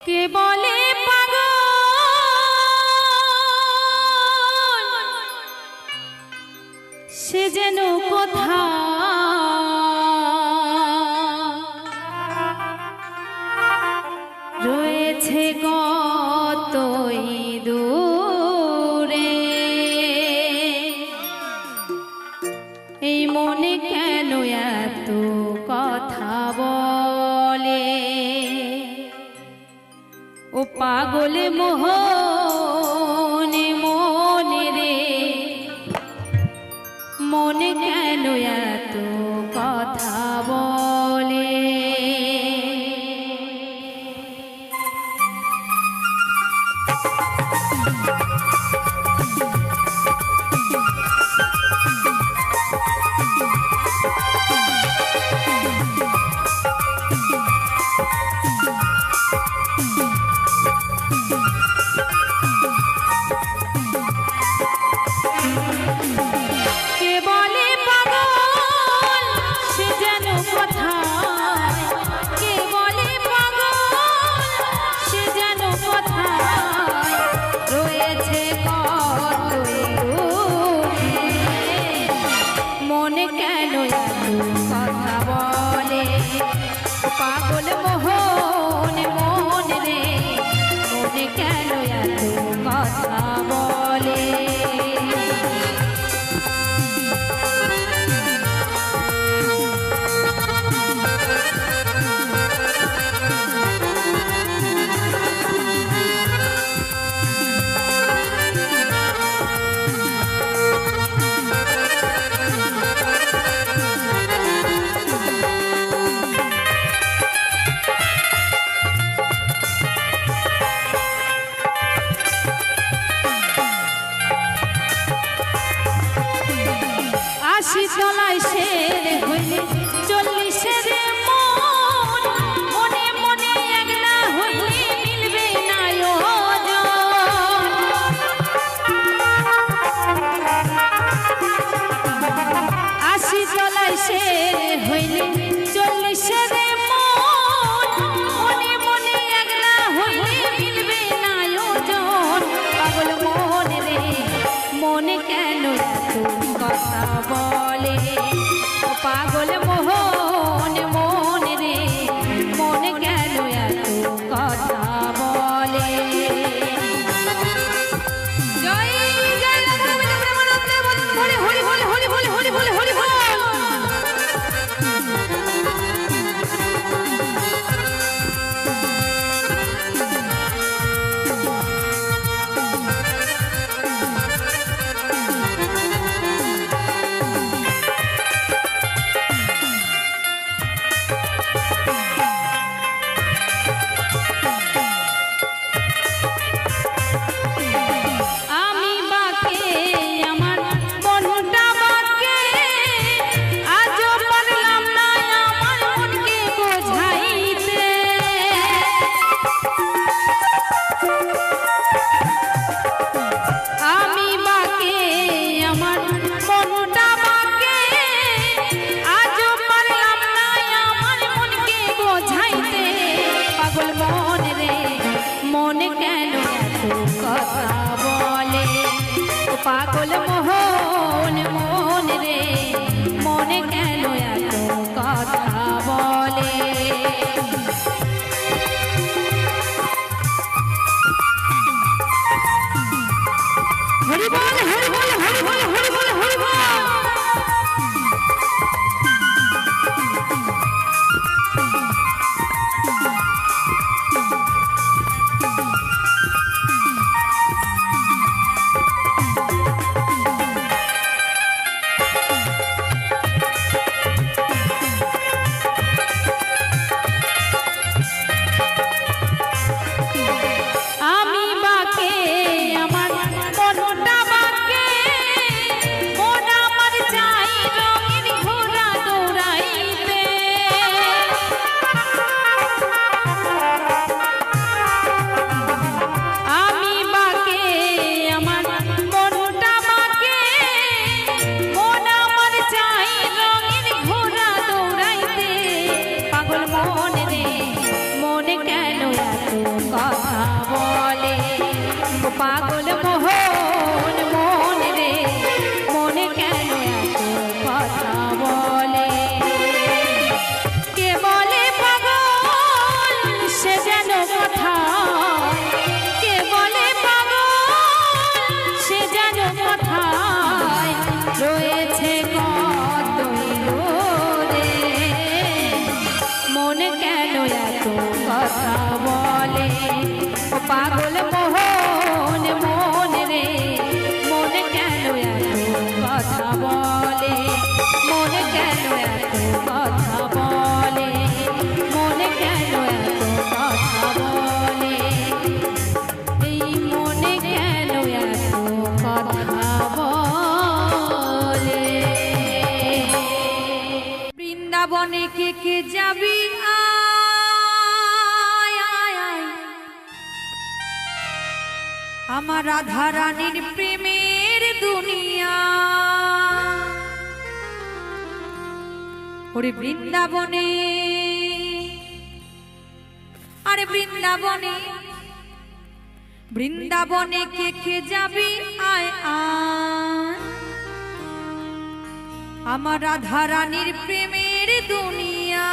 কে বলে পাগলে মোহন কথা বলে পাগল মোহন পাগল মোহন, মন রে, মনে কেন এত কথা বলে? হরি বল হরি বল হরি বল বৃন্দাবনে কে কে যাবি। আমার রাধা রানীর প্রেমের দুনিয়া। ওরে বৃন্দাবনে, আরে বৃন্দাবনে বৃন্দাবনে কে কে যাবি? আয় আমার রাধা রানীর প্রেমের দুনিয়া।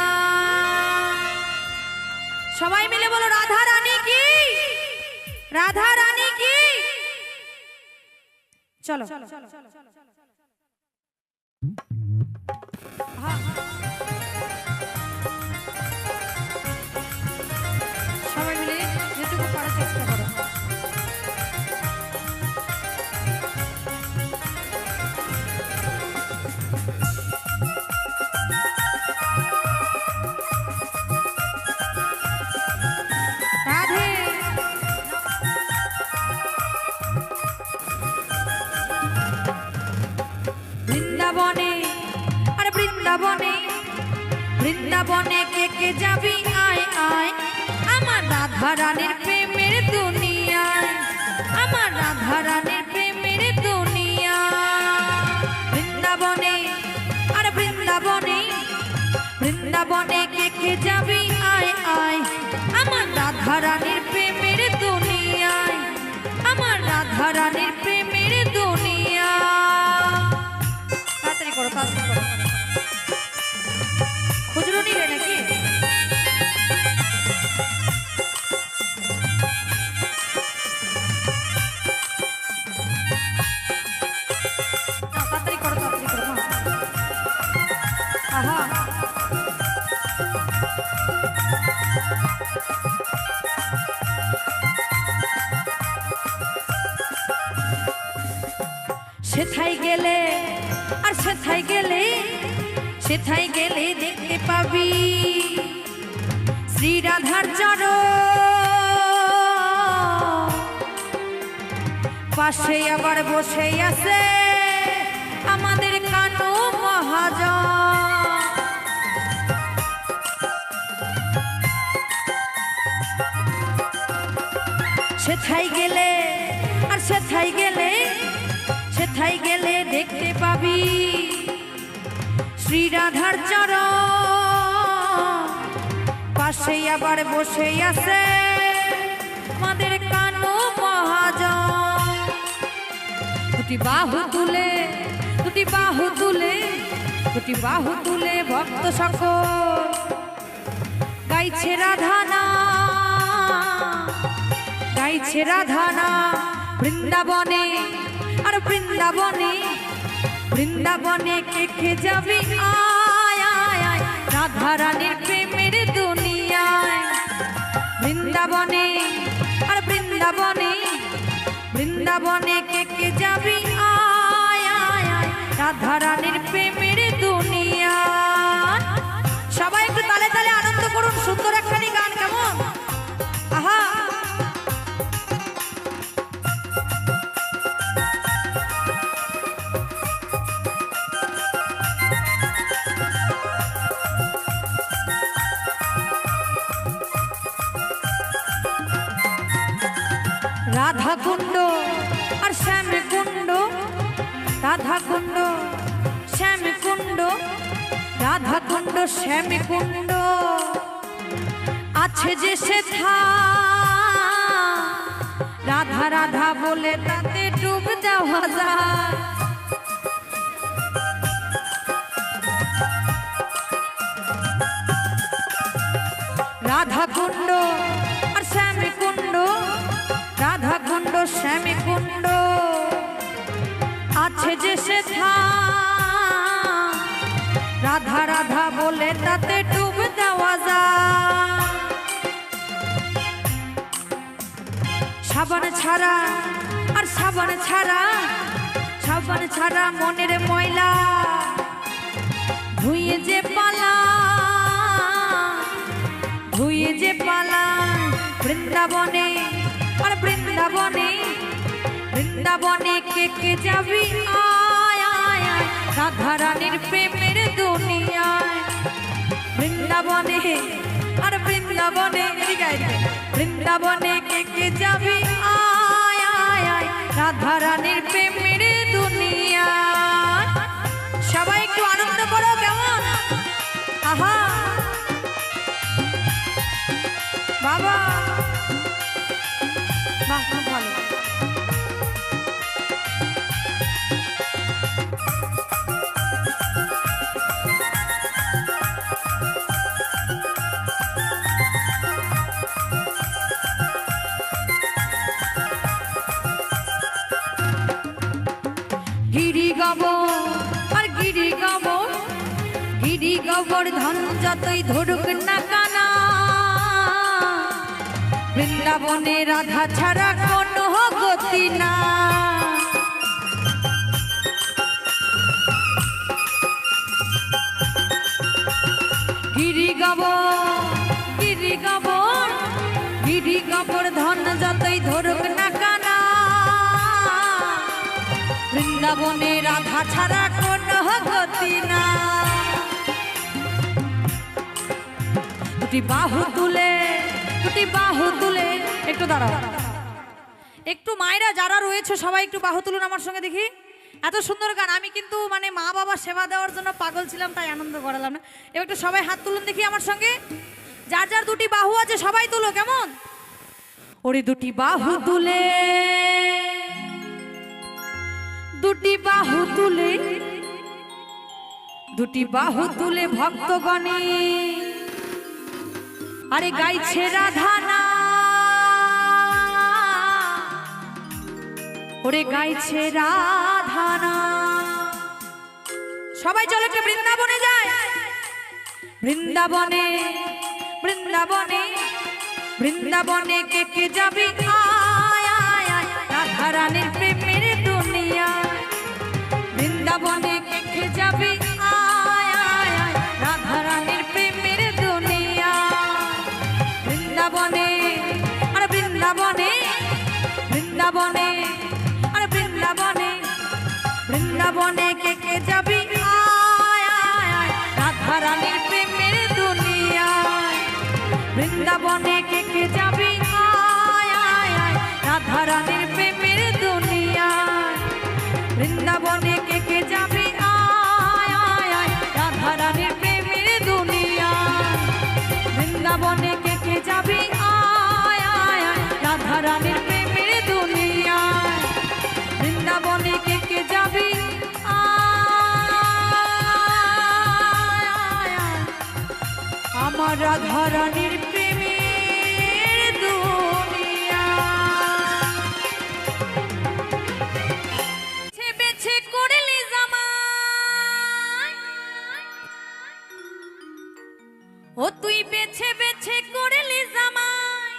সবাই মিলে বলো রাধা রানী কি? রাধা রানী কি? চলো। চলো চলো চলো সবাই বৃন্দাবনে বৃন্দাবনে কে কে যাবি? আয় আয়। আমার রাধা রানীর প্রেমের দুনিয়ায়, আমার রাধা রানীর প্রেমের দুনিয়া বৃন্দাবনে, আর বৃন্দাবনে বৃন্দাবনে কে কে যাবি? আয় আয়। আমার রাধা রানীর প্রেমের দুনিয়ায়, আমার রাধা রানীর সেথায় গেলে আর সেথায় গেলে সেথায় গেলে দেখতে পাবি শ্রী রাধার চর পাশে আবার বসে আছে আমাদের কানু মহাজন। সেথায় গেলে, আর সেথায় গেলে সেথায় গেলে দেখতে পাবি শ্রী রাধার চরণ। পাশে আবার বসে আছে আমাদের কানু মহাজন। দুটি বাহু তুলে, দুটি বাহু তুলে, দুটি বাহু তুলে ভক্ত সকল। গাইছে রাধানা গাইছে রাধানা বৃন্দাবনে, আর বৃন্দাবনে বৃন্দাবনে কে কে যাবি? রাধা রানীর প্রেমের দুনিয়ায়। বৃন্দাবনে, আর বৃন্দাবনে বৃন্দাবনে কে কে যাবি? আয় রাধা রানীর প্রেমের দুনিয়া সবাই একটু তালে তালে আনন্দ করুন, সুন্দর কুণ্ড আর শ্যাম কুণ্ড রাধা কুণ্ড শ্যাম কুণ্ড রাধা কুণ্ড শ্যাম কুণ্ড আছে যে সে রাধা রাধা বলে তাতে ডুব দেওয়া যায়। রাধা কুণ্ড আর শ্যামী কুণ্ড শ্যামী কুণ্ড আছে যে সে রাধা রাধা বলে তাতে ডুব দেওয়া যায়। সাবান ছাড়া, আর সাবান ছাড়া সাবান ছাড়া মনের ময়লা। ধুয়ে যে পালা, ধুয়ে যে পালা বৃন্দাবনে, আর বৃন্দাবনে বৃন্দাবনে কে কে যাবি? রাধা রানীর প্রেমের দুনিয়ায়। বৃন্দাবনে, আর বৃন্দাবনে। বৃন্দাবনে কে কে যাবি? রাধা রানীর প্রেমের দুনিয়ায়। সবাই একটু আনন্দ করো, কেমন? আহা যতই ধরুক না কানা। বৃন্দাবনে রাধা ছাড়া কোনো গতি না। গিরি গবর গিরি গবর গিরি গবর ধন যতই ধরুক না কানা। বৃন্দাবনে রাধা ছাড়া কোনো গতি না। দুটি বাহু তুলে, দুটি বাহু তুলে, একটু দাঁড়াও। একটু মায়েরা যারা রয়েছে, সবাই একটু বাহু তুলুন আমার সঙ্গে দেখি। এত সুন্দর গান, আমি কিন্তু মানে মা বাবা সেবা দেওয়ার জন্য পাগল ছিলাম, তাই আনন্দ করালাম না। এবার একটু সবাই হাত তুলুন দেখি আমার সঙ্গে। যার যার দুটি বাহু আছে, সবাই তুলো, কেমন? ওরে দুটি বাহু তুলে, দুটি বাহু তুলে, দুটি বাহু তুলে ভক্তগণে। আরে গাইছে রাধানা ওরে গাইছে রাধানা সবাই চলো একটু বৃন্দাবনে যায় বৃন্দাবনে বৃন্দাবনে বৃন্দাবনে কে কে যাবি? আয় আয় আয় রাধা রানীর প্রেমের দুনিয়া। বৃন্দাবনে কে কে যাবি? বৃন্দাবনে কে কে যাবি? রাধা রানীর প্রেমের দুনিয়ায়। বৃন্দাবনে কে কে যাবি? রাধা রানীর প্রেমের দুনিয়ায়। বৃন্দাবনে কে কে আমার রাধা রানীর প্রেমের দুনিয়া। বেছে করলি জামাই। ও তুই বেছে বেছে করলি জামাই।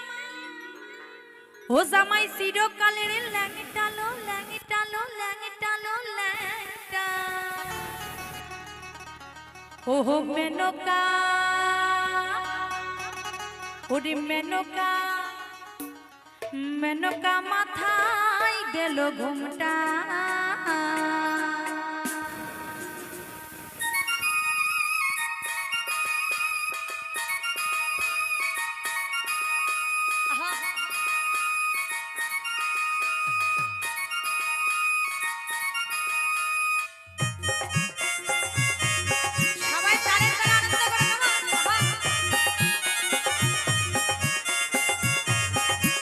ও জামাই চিরকালের ল্যাংটালো ল্যাংটালো ল্যাংটালো ল্যাংটা। ও হো মেনকা। ওরে মেনকা মেনকা মাথায় গেল ঘুমটা।